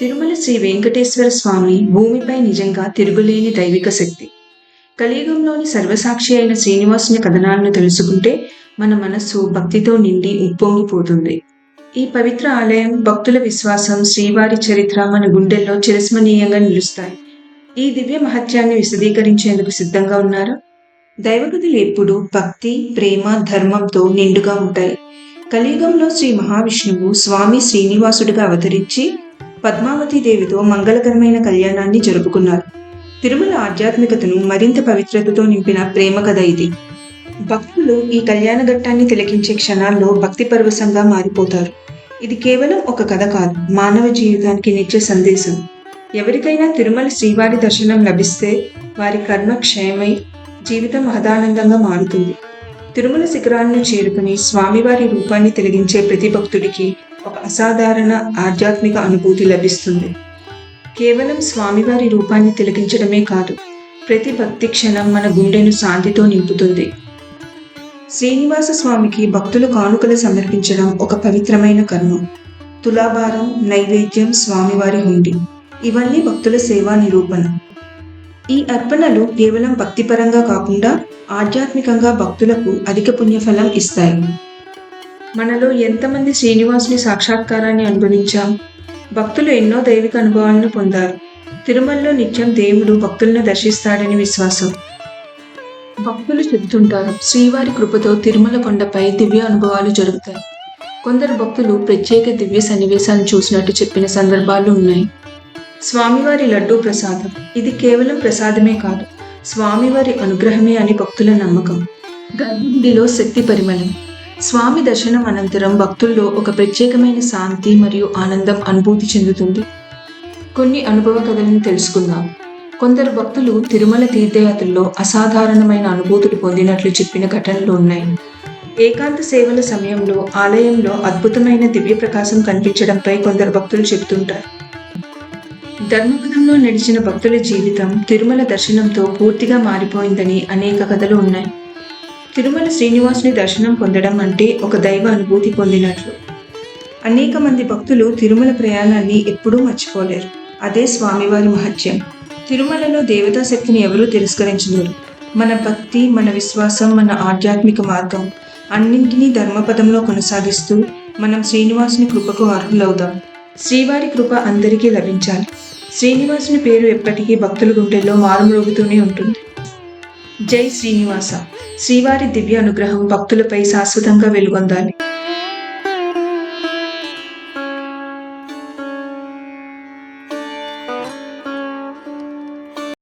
తిరుమల శ్రీ వెంకటేశ్వర స్వామి భూమిపై నిజంగా తిరుగులేని దైవిక శక్తి. కలియుగంలోని సర్వసాక్షి అయిన శ్రీనివాసుని కథనాలను తెలుసుకుంటే మన మనస్సు భక్తితో నిండి ఉప్పొంగిపోతుంది. ఈ పవిత్ర ఆలయం భక్తుల విశ్వాసం శ్రీవారి చరిత్ర మన గుండెల్లో చిరస్మనీయంగా నిలుస్తాయి. ఈ దివ్య మహత్యాన్ని విశదీకరించేందుకు సిద్ధంగా ఉన్నారు? దైవగతులు ఎప్పుడు భక్తి ప్రేమ ధర్మంతో నిండుగా ఉంటాయి. కలియుగంలో శ్రీ మహావిష్ణువు స్వామి శ్రీనివాసుడిగా అవతరించి పద్మావతి దేవితో మంగళకరమైన కళ్యాణాన్ని జరుపుకున్నారు. తిరుమల ఆధ్యాత్మికతను మరింత పవిత్రతతో నింపిన ప్రేమ కథ ఇది. భక్తులు ఈ కళ్యాణ ఘట్టాన్ని తిలకించే క్షణాల్లో భక్తి పరవశంగా మారిపోతారు. ఇది కేవలం ఒక కథ కాదు మానవ జీవితానికి నిత్య సందేశం. ఎవరికైనా తిరుమల శ్రీవారి దర్శనం లభిస్తే వారి కర్మ క్షయమై జీవితం మహదానందంగా మారుతుంది. తిరుమల శిఖరాలను చేరుకుని స్వామివారి రూపాన్ని తిరిగించే ప్రతి భక్తుడికి ఒక అసాధారణ ఆధ్యాత్మిక అనుభూతి లభిస్తుంది. కేవలం స్వామివారి రూపాన్ని తిలకించడమే కాదు ప్రతి భక్తి క్షణం మన గుండెను శాంతితో నింపుతుంది. శ్రీనివాస స్వామికి భక్తులు కానుకలు సమర్పించడం ఒక పవిత్రమైన కర్మ. తులాభారం నైవేద్యం స్వామివారి హుండి. ఇవన్నీ భక్తుల సేవా నిరూపణ. ఈ అర్పణలు కేవలం భక్తిపరంగా కాకుండా ఆధ్యాత్మికంగా భక్తులకు అధిక పుణ్యఫలం ఇస్తాయి. మనలో ఎంతమంది శ్రీనివాసుని సాక్షాత్కారాన్ని అనుభవించాం? భక్తులు ఎన్నో దైవిక అనుభవాలను పొందారు. తిరుమలలో నిత్యం దేవుడు భక్తులను దర్శిస్తాడని విశ్వాసం. భక్తులు చెబుతుంటారు శ్రీవారి కృపతో తిరుమల కొండపై దివ్య అనుభవాలు జరుగుతాయి. కొందరు భక్తులు ప్రత్యేక దివ్య సన్నివేశాలను చూసినట్టు చెప్పిన సందర్భాలు ఉన్నాయి. స్వామివారి లడ్డూ ప్రసాదం. ఇది కేవలం ప్రసాదమే కాదు స్వామివారి అనుగ్రహమే అని భక్తుల నమ్మకం. గర్భిణిలో శక్తి పరిమళం. స్వామి దర్శనం అనంతరం భక్తుల్లో ఒక ప్రత్యేకమైన శాంతి మరియు ఆనందం అనుభూతి చెందుతుంది. కొన్ని అనుభవ కథలను తెలుసుకుందాం. కొందరు భక్తులు తిరుమల తీర్థయాత్రలో అసాధారణమైన అనుభూతులు పొందినట్లు చెప్పిన ఘటనలు ఉన్నాయి. ఏకాంత సేవల సమయంలో ఆలయంలో అద్భుతమైన దివ్య ప్రకాశం కనిపించడంపై కొందరు భక్తులు చెబుతుంటారు. ధర్మపదంలో నడిచిన భక్తుల జీవితం తిరుమల దర్శనంతో పూర్తిగా మారిపోయిందని అనేక కథలు ఉన్నాయి. తిరుమల శ్రీనివాసుని దర్శనం పొందడం అంటే ఒక దైవ అనుభూతి పొందినట్లు. అనేక మంది భక్తులు తిరుమల ప్రయాణాన్ని ఎప్పుడూ మర్చిపోలేరు. అదే స్వామివారి మహత్యం. తిరుమలలో దేవతా శక్తిని ఎవరూ తిరస్కరించలేరు. మన భక్తి మన విశ్వాసం మన ఆధ్యాత్మిక మార్గం అన్నింటినీ ధర్మపదంలో కొనసాగిస్తూ మనం శ్రీనివాసుని కృపకు అర్హులవుదాం. శ్రీవారి కృప అందరికీ లభించాలి. శ్రీనివాసుని పేరు ఎప్పటికీ భక్తుల గుండెల్లో మారుమ్రోగుతూనే ఉంటుంది. జై శ్రీనివాస. శ్రీవారి దివ్య అనుగ్రహం భక్తులపై శాశ్వతంగా వెలుగొందాలి.